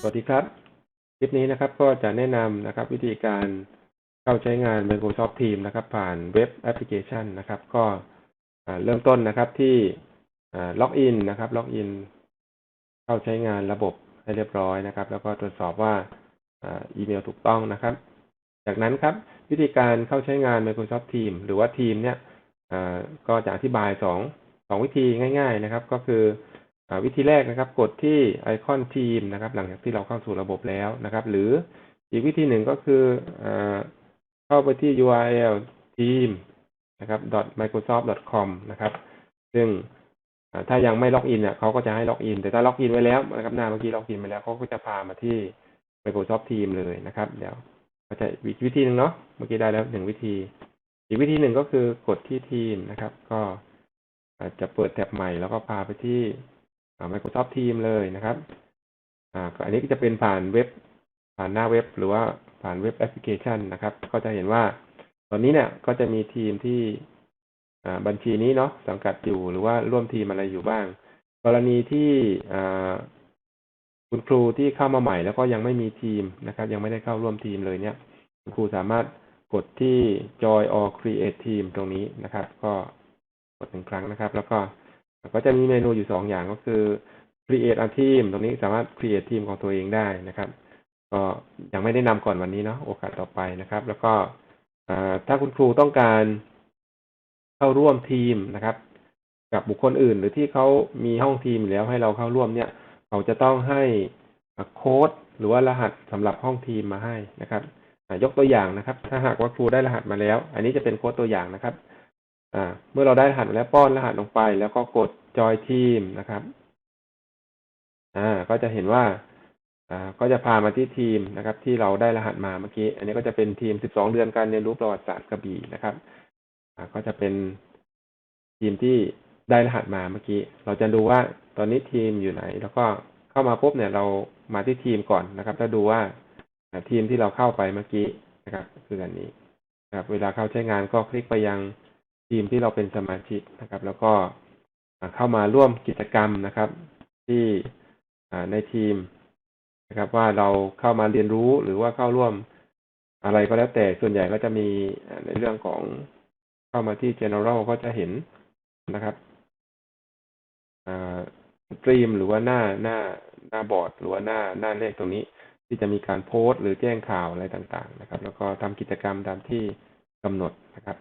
สวัสดีครับ คลิปนี้นะครับก็จะแนะนำนะครับ วิธีการเข้าใช้งาน Microsoft Teams นะครับ ผ่านเว็บแอปพลิเคชันนะครับ ก็เริ่มต้นนะครับที่ล็อกอินนะครับล็อกอินเข้าใช้งานระบบให้เรียบร้อยนะครับ แล้วก็ตรวจสอบว่าอีเมลถูกต้องนะครับ จากนั้นครับ วิธีการเข้าใช้งาน Microsoft Teams หรือว่า Teams เนี่ยก็จะอธิบายสองสองวิธีง่าย ๆนะครับ ก็คือ วิธีแรกนะครับ กดที่ไอคอนทีมนะครับ หลังจากที่เราเข้าสู่ระบบแล้วนะครับ หรืออีกวิธีหนึ่งก็คืออเข้าไปที่ URL team นะครับ .microsoft.com นะครับ ซึ่งถ้ายังไม่ล็อกอินเนี่ยเขาก็จะให้ล็อกอิน แต่ถ้าล็อกอินไว้แล้วนะครับหน้าเมื่อกี้ล็อกอินไปแล้วเขาก็จะพามาที่ Microsoft Teams เลยนะครับ เดี๋ยวก็จะวิธีหนึ่งเนาะเมื่อกี้ได้แล้วหนึ่งวิธี อีกวิธีหนึ่งก็คือกดที่ทีมนะครับ ก็จะเปิดแท็บใหม่แล้วก็พาไปที่ Microsoft Teams เลยนะครับอ่าอันนี้ก็จะเป็นผ่านเว็บ ผ่านหน้าเว็บ หรือว่าผ่านเว็บแอปพลิเคชันนะครับ ก็จะเห็นว่า ตอนนี้เนี่ยก็จะมีทีมที่บัญชีนี้เนาะสังกัดอยู่หรือว่าร่วมทีมอะไรอยู่บ้าง กรณีที่คุณครูที่เข้ามาใหม่แล้วก็ยังไม่มีทีมนะครับ ยังไม่ได้เข้าร่วมทีมเลยเนี่ย คุณครูสามารถกดที่ join or create team ตรงนี้นะครับ ก็กดหนึ่งครั้งนะครับ แล้วก็ ก็จะมีเมนูอยู่สองอย่างก็คือ create a team ตรงนี้สามารถ create ทีมของตัวเองได้นะครับ ก็ยังไม่ได้นำก่อนวันนี้เนาะโอกาสต่อไปนะครับ แล้วก็ถ้าคุณครูต้องการเข้าร่วมทีมนะครับ กับบุคคลอื่น หรือที่เขามีห้องทีมแล้วให้เราเข้าร่วมเนี่ยเขาจะต้องให้โค้ดหรือว่ารหัสสำหรับห้องทีมมาให้นะครับยกตัวอย่างนะครับ ถ้าหากว่าครูได้รหัสมาแล้ว อันนี้จะเป็นโค้ดตัวอย่างนะครับ อ่า เมื่อเราได้รหัสแล้วป้อนรหัสลงไป แล้วก็กดจอยทีมนะครับ อ่า ก็จะเห็นว่า อ่า ก็จะพามาที่ทีมนะครับ ที่เราได้รหัสมาเมื่อกี้ อันนี้ก็จะเป็นทีม 12 เดือนการเรียนรู้ประวัติศาสตร์กระบี่นะครับ อ่า ก็จะเป็นทีมที่ได้รหัสมาเมื่อกี้ เราจะดูว่าตอนนี้ทีมอยู่ไหน แล้วก็เข้ามาปุ๊บเนี่ยเรามาที่ทีมก่อนนะครับ แล้วดูว่าทีมที่เราเข้าไปเมื่อกี้นะครับ คืออันนี้นะครับ เวลาเข้าใช้งานก็คลิกไปยัง ทีมที่เราเป็นสมาชิกนะครับ แล้วก็เข้ามาร่วมกิจกรรมนะครับ ที่ในทีมนะครับ ว่าเราเข้ามาเรียนรู้หรือว่าเข้าร่วมอะไรก็แล้วแต่ส่วนใหญ่ก็จะมีในเรื่องของเข้ามาที่ general ก็จะเห็นนะครับสตรีมหรือว่าหน้าหน้าหน้าบอร์ด หรือว่าหน้าหน้าเลขตรงนี้ ที่จะมีการโพสต์ หรือแจ้งข่าวอะไรต่างๆ นะครับ แล้วก็ทำกิจกรรมตามที่กำหนดนะครับ